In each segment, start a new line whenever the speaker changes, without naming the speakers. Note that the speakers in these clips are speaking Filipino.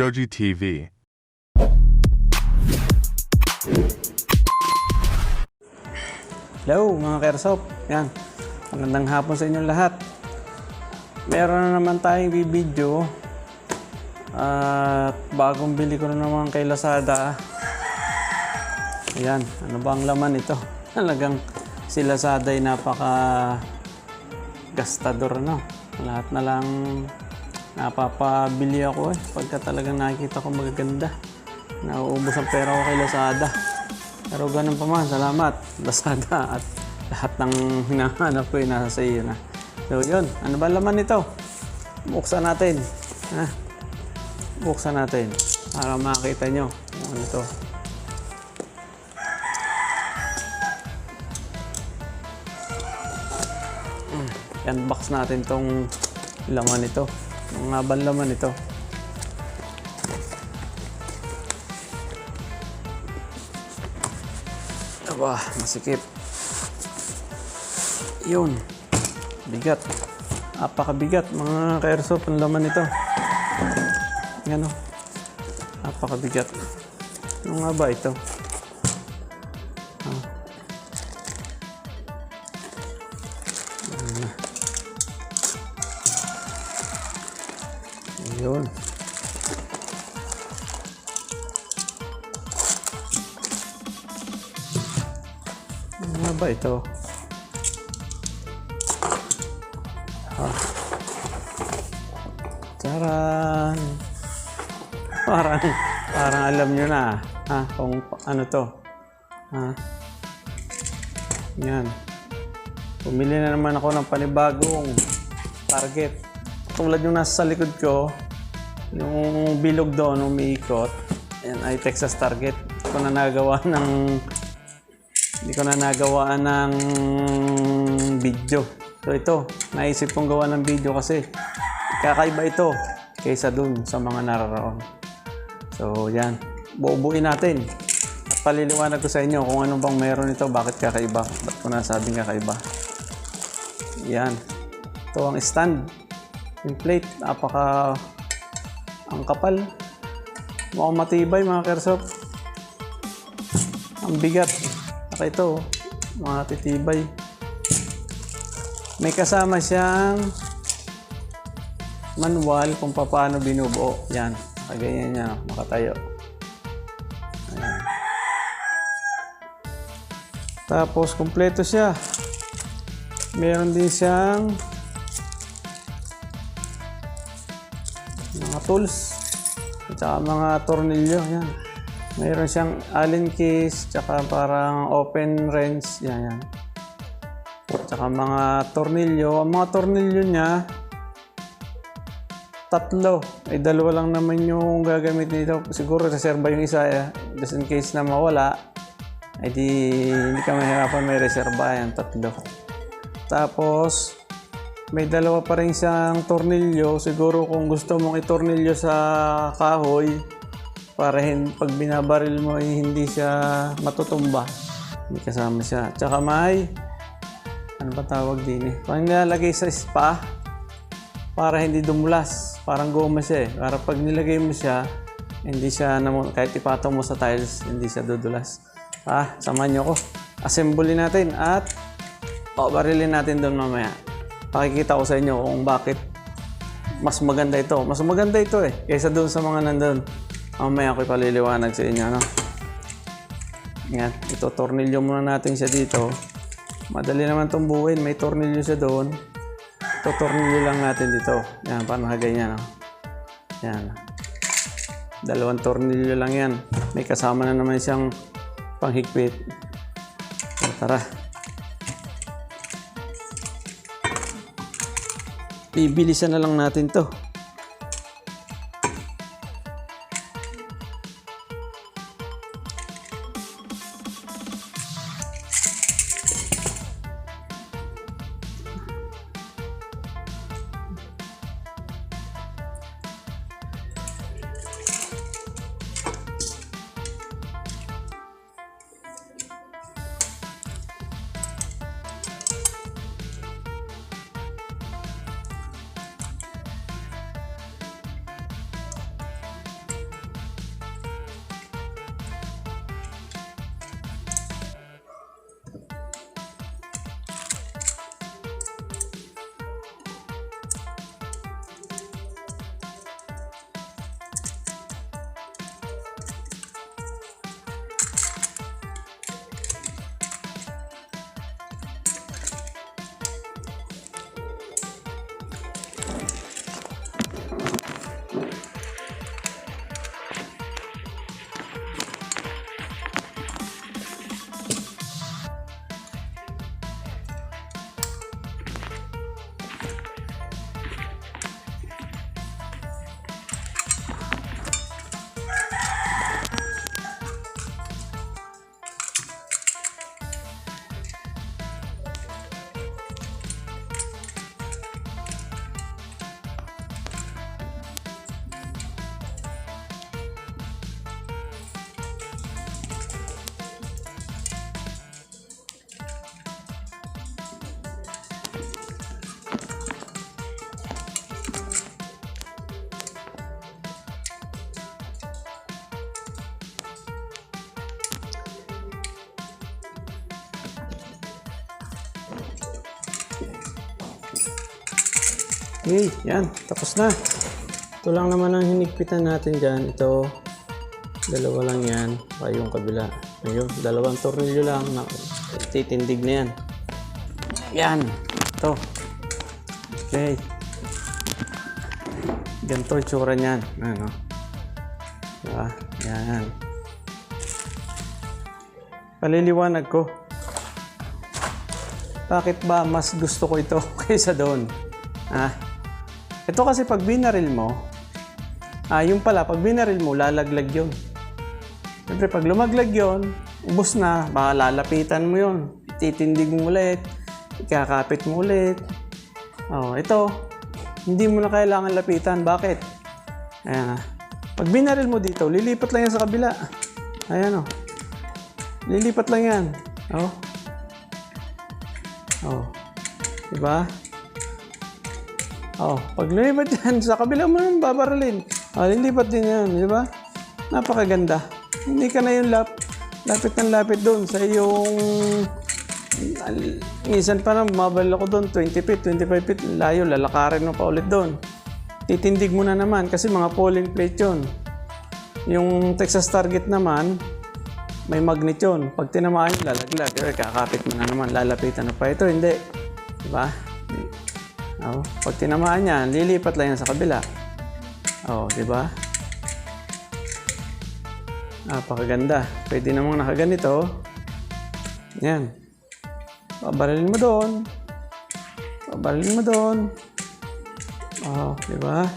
Joji TV.
Hello mga Kersop. Yan. Magandang hapon sa inyong lahat. Meron na naman tayong video. At bagong bili ko na naman kay Lazada. Ayan. Ano ba ang laman ito? Talagang si Lazada ay napaka gastador no. Lahat na lang napapabili ako eh. Pagka talagang nakikita ko magaganda. Nauubos ang pera ko kay Lazada. Pero ganun pa man, salamat. Lazada at lahat ng hinahanap ko ay nasa sa iyo na. So yun, ano ba laman nito? Buksan natin. Ha? Buksan natin para makita nyo kung ano to. Unbox natin tong laman nito. Ang ba laman nito? Aba, masikip. Yun. Bigat. Apakabigat mga kairso ang laman nito. Yan o. Apakabigat. Ano nga ba ito? Ba ito? Ah. Charan! Parang, parang alam nyo na, ha? Kung ano to. Ha? Yan. Pumili na naman ako ng panibagong target. Tulad yung nasa sa likod ko, yung bilog doon, umiikot. Yan ay Texas Target. Ko na nagawa ng hindi ko na nagawa ng video. So ito, naisip kong gawa ng video kasi kakaiba ito kaysa dun sa mga nararaon. So yan, buubuin natin. At paliliwanag ko sa inyo kung ano bang meron ito, bakit kakaiba, ba't ko nasabing kakaiba. Yan. Ito ang stand. Yung plate, napaka ang kapal. Mukhang matibay mga kersop. Ang bigat. Saka ito, mga titibay. May kasama siyang manual kung paano binubuo. Yan. Kaganyan niya, makatayo. Ayan. Tapos, kumpleto siya. Meron din siyang mga tools at saka mga tornilyo. Yan. Mayroon siyang allen keys, tsaka parang open wrench. Yan, yan. Tsaka mga tornilyo. Ang mga tornilyo niya, tatlo. Ay dalawa lang naman yung gagamit nito. Siguro reserva yung isa eh. Just in case na mawala, ay di hindi ka mahirapan may reserva yan. Tatlo. Tapos, may dalawa pa rin siyang tornilyo. Siguro kung gusto mong itornilyo sa kahoy, para hin- pag binabaril mo ay hindi siya matutumba. May kasama siya. Tsaka may, ano ba tawag din eh? Pag nilalagay sa spa, para hindi dumulas. Parang goma siya eh. Para pag nilagay mo siya, hindi siya, namu- kahit ipatong mo sa tiles, hindi siya dudulas. Ah, samahan niyo ko. Assembly natin at o, barilin natin doon mamaya. Pakikita ko sa inyo kung bakit mas maganda ito. Mas maganda ito eh, kaysa doon sa mga nandun. Mamaya ako ipaliliwanag sa inyo, no? Yan, ito, tornilyo muna natin siya dito. Madali naman itong buuin, may tornilyo siya doon. Ito, tornilyo lang natin dito. Yan, parang ganyan, no? Yan. Dalawang tornilyo lang yan. May kasama na naman siyang panghigpit. So, tara. Bibilisan na lang natin to. Okay, yan. Tapos na. Ito lang naman ang hinigpitan natin dyan. Ito, dalawa lang yan. Pa yung kabila. Ayun, dalawang tornilyo lang. Na, titindig na yan. Yan. Ito. Okay. Ganito yung tsura niyan. Ano? Diba? Yan. Paliliwanag ko. Bakit ba mas gusto ko ito kaysa doon? Ah, ito kasi pag binaril mo, ah, yung pala, pag binaril mo, lalaglag yun. Siyempre, pag lumaglag yun, ubos na, baka lalapitan mo yun. Titindig mo ulit, ikakapit mo ulit. Oh, ito, hindi mo na kailangan lapitan. Bakit? Ayan ah. Pag binaril mo dito, lilipat lang yan sa kabila. Ayan oh. Lilipat lang yan. Oh. Oh. Diba? Oh, pag lumipat yan, sa kabila mo naman babaralin. Oh, lilipat din yan, di ba? Napakaganda. Hindi ka na yung lap, lapit ng lapit doon sa al- Minsan pa na, mabal ako doon, 20 feet, 25 feet, layo, lalakarin mo pa ulit doon. Titindig mo na naman kasi mga polling plate yun. Yung Texas Target naman, may magnet yun. Pag tinamaan lalaglag. Eh, kakapit mo na naman, lalapitan na pa. Ito, hindi. Diba? Oh, pag tinamaan yan, lilipat lang yan sa kabila. Oh, di ba? Napakaganda. Pwede namang nakaganito. Yan. Pabaralin mo doon. Pabaralin mo doon. Oh, di ba?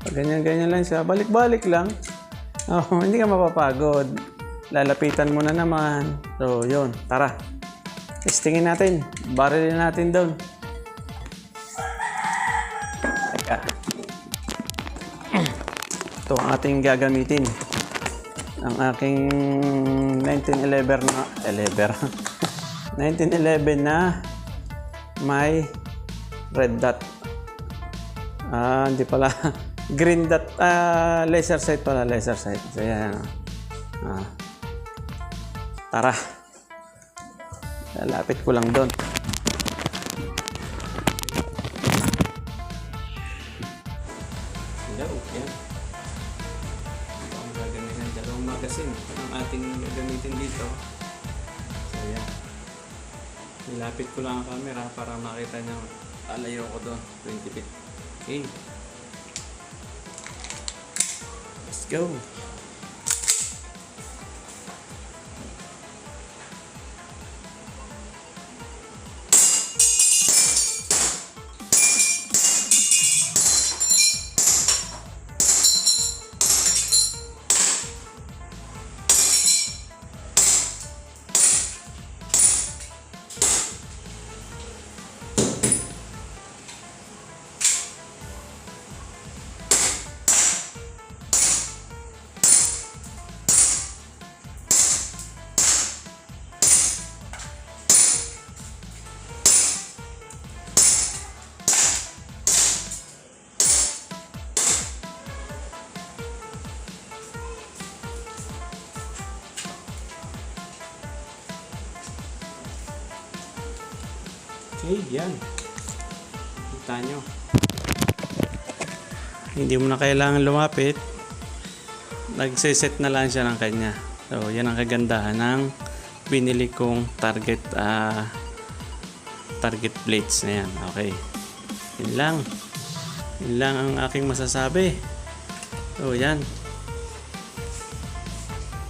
Pag ganyan-ganyan lang siya, balik-balik lang. Oh, hindi ka mapapagod. Lalapitan mo na naman. So, yun. Tara. Testingin natin. Barilin natin doon. Teka. Ito ang ating gagamitin. Ang aking 1911 na 11 1911 na may red dot. Ah, hindi pala. Green dot. Ah, laser sight pala. Laser sight. So, yan. Ah. Tara. Lalapit ko lang doon. Gagamitin dito. So, yan. Nilapit ko lang ang camera para makita niyo alayo ko doon. 20 feet. Okay. Let's go. Yan. Kita nyo. Hindi mo na kailangan lumapit. Nagsiset na lang siya ng kanya. So, yan ang kagandahan ng binili kong target ah, target plates na yan. Okay. Yun lang. Yun lang ang aking masasabi. So, yan.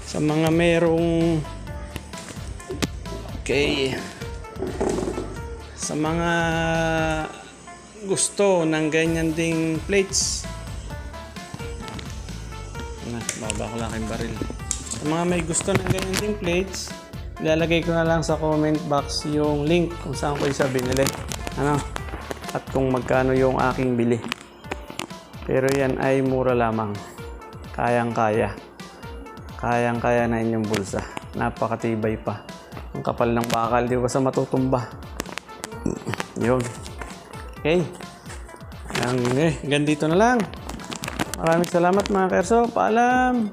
Sa mga merong Okay sa mga gusto ng ganyan ding plates. Na baba ko lang yung baril. Sa mga may gusto ng ganyan ding plates ilalagay ko na lang sa comment box yung link kung saan ko isa binili. Ano? At kung magkano yung aking bili. Pero yan ay mura lamang. Kayang kaya kayang kaya na inyong bulsa. Napakatibay pa. Ang kapal ng bakal di ba sa matutumba yun. Okay. Ang, eh, hanggang na lang. Maraming salamat mga kerso. Paalam.